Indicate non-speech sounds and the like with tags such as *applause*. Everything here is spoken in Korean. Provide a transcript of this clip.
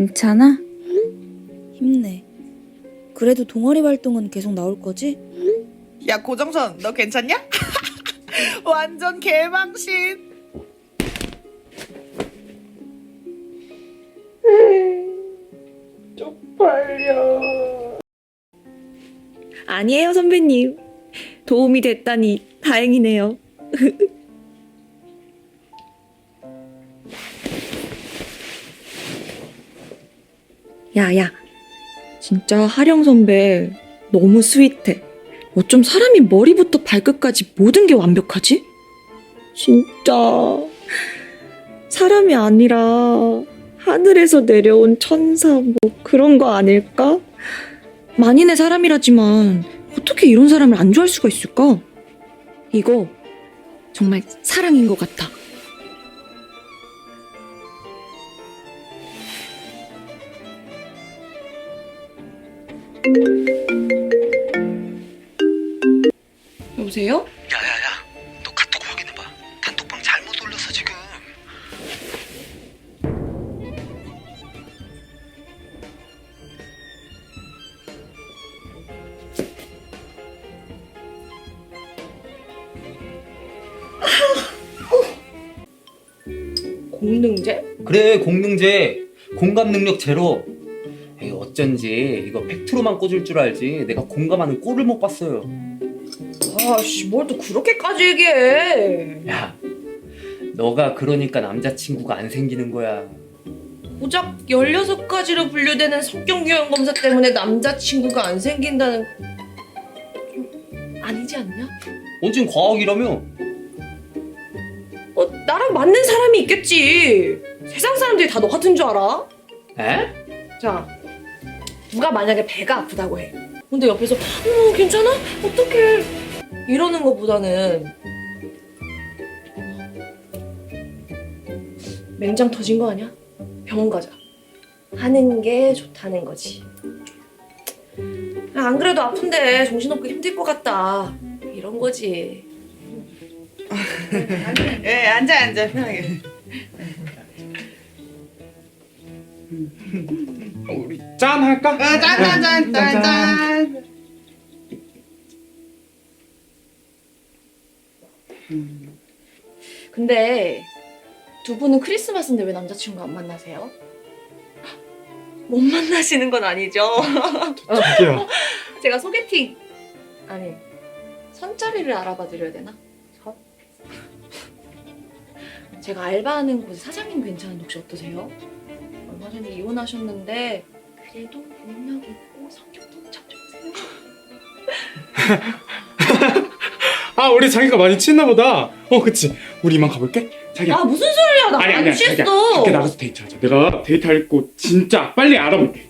괜찮아? 힘내. 그래도 동아리 활동은 계속 나올 거지? 야 고정선 너 괜찮냐? *laughs* 완전 개망신 쪽팔려 아니에요, 선배님. 도움이 됐다니 다행이네요. *laughs* 야, 야. 진짜 하령 선배 너무 스윗해. 어쩜 사람이 머리부터 발끝까지 모든 게 완벽하지? 진짜 사람이 아니라 하늘에서 내려온 천사 뭐 그런 거 아닐까? 만인의 사람이라지만 어떻게 이런 사람을 안 좋아할 수가 있을까? 이거 정말 사랑인 것 같아. 여보세요? 야야야 너 카톡 확인해봐 단톡방 잘못 올렸어 지금 공능제? 그래 공능제 공감 능력 제로 어쩐지 이거 팩트로만 꽂을 줄 알지 내가 공감하는 꼴을 못 봤어요 아씨 뭘 또 그렇게까지 얘기해? 야 너가 그러니까 남자친구가 안 생기는 거야 고작 16가지로 분류되는 성격 유형 검사 때문에 남자친구가 안 생긴다는 좀 아니지 않냐? 언젠 과학이라며 어, 나랑 맞는 사람이 있겠지. 세상 사람들이 다 너 같은 줄 알아? 에? 자, 누가 만약에 배가 아프다고 해. 근데 옆에서 어 괜찮아? 어떡해? 이러는 것보다는 맹장 터진 거 아니야? 병원 가자. 하는 게 좋다는 거지. 야, 안 그래도 아픈데 정신없고 힘들 것 같다. 이런 거지. *laughs* 예 앉아 앉아 편하게 우리 짠 할까? 어, 짠짠짠짠짠 근데 두 분은 크리스마스인데 왜 남자친구 안 만나세요? 못 만나시는 건 아니죠? 저기요. *laughs* 제가 소개팅 아니 선자리를 알아봐 드려야 되나? 선? 제가 알바하는 곳 사장님 괜찮은데 혹시 어떠세요? 전에 이혼하셨는데 그래도 능력 있고 성격도 참 좋으세요. *laughs* 아 우리 자기가 많이 취했나 보다. 어 그치. 우리 이만 가볼게. 자기야. 아 무슨 소리야 나 아니 안 아니야. 자기야. 취했어. 밖에 나가서 데이트하자. 내가 데이트할 곳 진짜 빨리 알아볼게.